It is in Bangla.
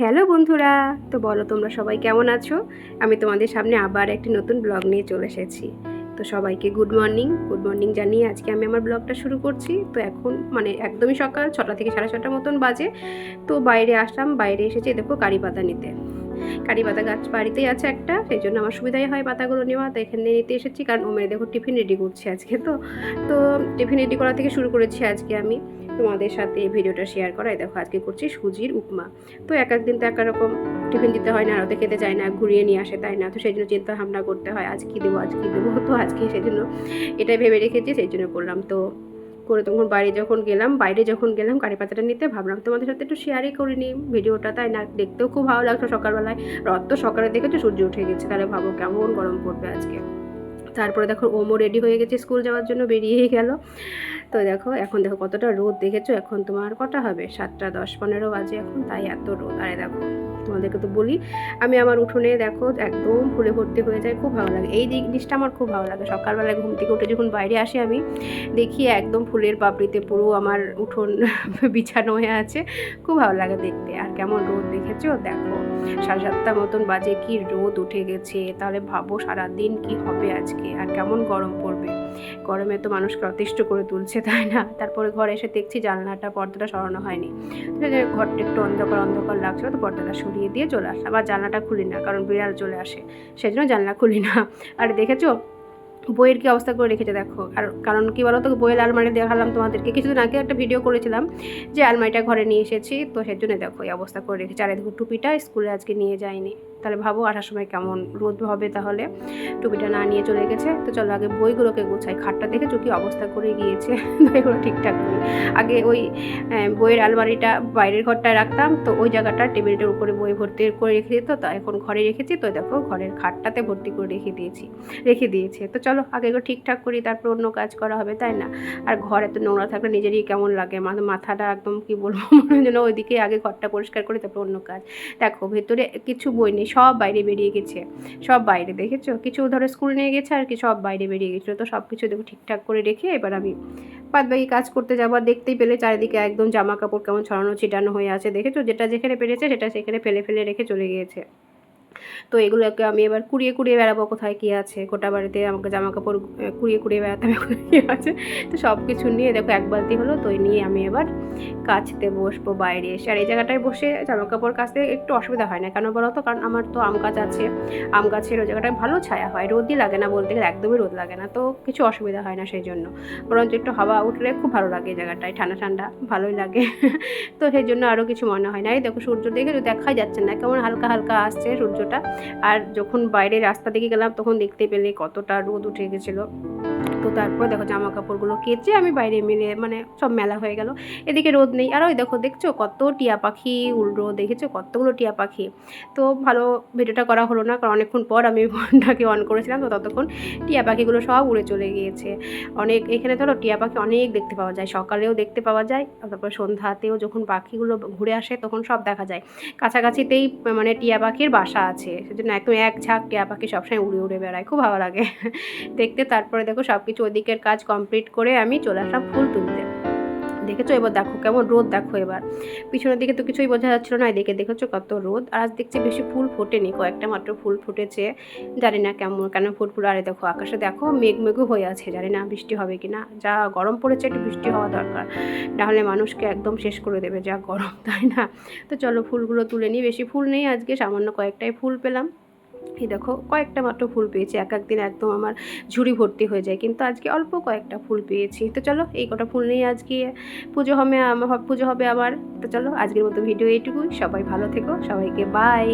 হ্যালো বন্ধুরা, তো বলো তোমরা সবাই কেমন আছো? আমি তোমাদের সামনে আবার একটি নতুন ব্লগ নিয়ে চলে এসেছি। তো সবাইকে গুড মর্নিং গুড মর্নিং জানিয়ে আজকে আমি আমার ব্লগটা শুরু করছি। তো এখন মানে একদমই সকাল ছটা থেকে সাড়ে ছটার মতন বাজে। তো বাইরে আসলাম, বাইরে এসেছি, দেখো কারি পাতা নিতে। কারি পাতা গাছ বাড়িতেই আছে একটা সেই জন্য আমার সুবিধাই হয় পাতাগুলো নেওয়া, তো এখানে নিতে এসেছি, কারণ ও মেয়ে দেখো টিফিন রেডি করছে আজকে তো। তো টিফিন রেডি করা থেকে শুরু করেছি আজকে আমি। তোমাদের সাথে এই ভিডিওটা শেয়ার করাই। দেখো, আজকে করছি সুজির উপমা। তো এক একদিন তো এক রকম টিফিন দিতে হয় না, আর খেতে চায় না, ঘুরিয়ে নিয়ে আসে তাই না। তো সেই জন্য চিন্তা ভাবনা করতে হয়, আজ কী দেবো, আজ কী দেবো? তো আজকে সেই জন্য এটাই ভেবে রেখেছি সেই জন্য করলাম। তো করে তখন বাইরে যখন গেলাম, বাইরে যখন গেলাম, কারি পাতাটা নিতে ভাবলাম, তোমাদের সাথে একটু শেয়ারই করে নিই ভিডিওটা, তাই না? দেখতেও খুব ভালো লাগতো সকালবেলায়। রথ তো সকালে দেখেছ, সূর্য উঠে গেছে, তাহলে ভাবো কেমন গরম পড়বে আজকে। তারপরে দেখো ওমো রেডি হয়ে গেছে স্কুল যাওয়ার জন্য, বেরিয়েই গেল। তো দেখো, এখন দেখো কতটা রোদ দেখেছ? এখন তোমার কটা হবে? সাতটা, দশ, পনেরো বাজে এখন, তাই এত রোদ। আরে দেখো, তোমাদেরকে তো বলি, আমি আমার উঠোনে দেখো একদম ফুলে ভর্তি হয়ে যায় খুব ভালো লাগে। এই জিনিসটা আমার খুব ভালো লাগে। সকালবেলায় ঘুম থেকে উঠে যখন বাইরে আসি আমি, দেখি একদম ফুলের পাপড়িতে পুরো আমার উঠোন বিছানো হয়ে আছে। খুব ভালো লাগে দেখতে। আর কেমন রোদ দেখেছ? দেখো, সাড়ে সাতটা মতন বাজে, কি রোদ উঠে গেছে। তাহলে ভাবো সারাদিন কি হবে আজকে। আর কেমন গরম পড়বে। গরমে তো মানুষকে অতিষ্ঠ করে তুলছে, তাই না? তারপরে ঘরে এসে দেখছি জানলাটা, পর্দাটা সরানো হয়নি। ঘরটা একটু অন্ধকার অন্ধকার লাগছিল তো পর্দাটা সরিয়ে দিয়ে চলে আসলাম। আবার জানলাটা খুলি না, কারণ বিড়াল চলে আসে। সেই জন্য জানলা খুলি না। আর দেখেছ? বইয়ের কি অবস্থা করে রেখেছে দেখো। আর কারণ কি বলো তো? বইয়ের আলমারি দেখালাম তোমাদেরকে। কিছুদিন আগে একটা ভিডিও করেছিলাম যে আলমারিটা ঘরে নিয়ে এসেছি। তো সেই জন্য দেখো এই অবস্থা করে রেখেছি। আর দেখো টুপিটা স্কুলে আজকে নিয়ে যায়নি। তাহলে ভাবো আসার সময় কেমন রোদ হবে তাহলে। টুপিটা না নিয়ে চলে গেছে। তো চলো আগে বইগুলোকে গোছাই। খাটটা দেখে কি অবস্থা করে গিয়েছে। এগুলো ঠিকঠাক করি। আগে ওই বইয়ের আলমারিটা বাইরের ঘরটায় রাখতাম। তো ওই জায়গাটা টেবিলটার উপরে বই ভর্তি করে রেখে দিত। তো এখন ঘরে রেখেছি। তো দেখো ঘরের খাটটাতে ভর্তি করে রেখে দিয়েছি। রেখে দিয়েছে। তো চলো আগে এগুলো ঠিকঠাক করি তারপর অন্য কাজ করা হবে তাই না? আর ঘর এত নোংরা থাকলে নিজেরই কেমন লাগে? মাথাটা একদম কি বলব? মনে জন্য ওইদিকে আগে ঘরটা পরিষ্কার করি তারপর অন্য কাজ। দেখো ভেতরে কিছু বই নেই। সব বাইরে বেরিয়ে গেছে। সব বাইরে, দেখেছ? কিছু ধরো স্কুল নিয়ে গেছে আর কি, সব বাইরে বেরিয়ে গেছিল। তো সব কিছু দেখো ঠিকঠাক করে রেখে এবার আমি বাদ বাকি কাজ করতে যাব। আর দেখতেই পেলে চারিদিকে একদম জামা কাপড় কেমন ছড়ানো ছিটানো হয়ে আছে। দেখেছ? যেটা যেখানে পেরেছে সেটা সেখানে ফেলে ফেলে রেখে চলে গিয়েছে। তো এগুলোকে আমি এবার কুড়িয়ে কুড়িয়ে বেড়াবো কোথায় কী আছে। গোটা বাড়িতে আমাকে জামা কাপড় কুড়িয়ে কুড়িয়ে বেড়াতে হবে কী আছে। তো সব কিছু নিয়ে দেখো এক বালতি হলো তো নিয়ে আমি এবার কাচতে বসবো বাইরে এসে। আর এই জায়গাটায় বসে জামা কাপড় কাচতে একটু অসুবিধা হয় না। কেন বলো তো? কারণ আমার তো আম গাছ আছে। আম গাছের ওই জায়গাটায় ভালো ছায়া হয়। রোদই লাগে না বলতে গেলে, একদমই রোদ লাগে না। তো কিছু অসুবিধা হয় না সেই জন্য। বরঞ্চ একটু হাওয়া উঠলে খুব ভালো লাগে এই জায়গাটায়। ঠান্ডা ঠান্ডা, ভালোই লাগে। তো সেই জন্য আরও কিছু মনে হয় না। এই দেখো সূর্য দেখে দেখাই যাচ্ছে না। কেমন হালকা হালকা আসছে সূর্যটা আর যখন বাইরে রাস্তা দিকে গেলাম তখন দেখতে পেলে কতটা রোদ উঠে গেছিল। তো তারপর দেখো জামা কাপড়গুলো কেচে আমি বাইরে মেলে মানে সব মেলা হয়ে গেল। এদিকে রোদ নেই। আর ওই দেখো, দেখছ কত টিয়া পাখি, উল্টো দেখেছ কতগুলো টিয়া পাখি? তো ভালো ভিডিওটা করা হলো না, কারণ অনেকক্ষণ পর আমি ফোনটাকে অন করেছিলাম, তো ততক্ষণ টিয়া পাখিগুলো সব উড়ে চলে গিয়েছে। অনেক, এখানে ধরো টিয়া পাখি অনেক দেখতে পাওয়া যায়, সকালেও দেখতে পাওয়া যায়, তারপর সন্ধ্যাতেও যখন পাখিগুলো ঘুরে আসে তখন সব দেখা যায়। কাছাকাছিতেই মানে টিয়া পাখির বাসা আছে, সেজন্য একদম এক ঝাঁক টিয়া পাখি সবসময় উড়ে উড়ে বেড়ায়, খুব ভালো লাগে। দেখতে তারপরে দেখো সব কিছু ওদিকের কাজ কমপ্লিট করে আমি চলে আসলাম ফুল তুলতে। দেখেছ? এবার দেখো, কেমন রোদ দেখো এবার। পিছনের দিকে তো কিছুই বোঝা যাচ্ছিল না, এদিকে দেখেছ কত রোদ? আর আজ দেখছি বেশি ফুল ফোটেনি, কয়েকটা মাত্র ফুল ফুটেছে। জানি না কেমন, কেন ফুল ফুল আরে দেখো, আকাশে দেখো মেঘ মেঘও হয়ে আছে, জানি না বৃষ্টি হবে কি না যা গরম পড়েছে, একটু বৃষ্টি হওয়া দরকার। নাহলে মানুষকে একদম শেষ করে দেবে, যা গরম, তাই না? তো চলো ফুলগুলো তুলে নিই, বেশি ফুল নেই আজকে, সামান্য কয়েকটাই ফুল পেলাম। এই দেখো, কয়েকটা মাত্র ফুল পেয়েছি, এক একদিন একদম আমার ঝুড়ি ভর্তি হয়ে যায়, কিন্তু আজকে অল্প কয়েকটা ফুল পেয়েছি। তো চলো, এই কটা ফুল নিয়ে আজকে পুজো হবে আমার, পুজো হবে আমার তো চলো, আজকের মতো ভিডিও এইটুকুই, সবাই ভালো থেকো, সবাইকে বাই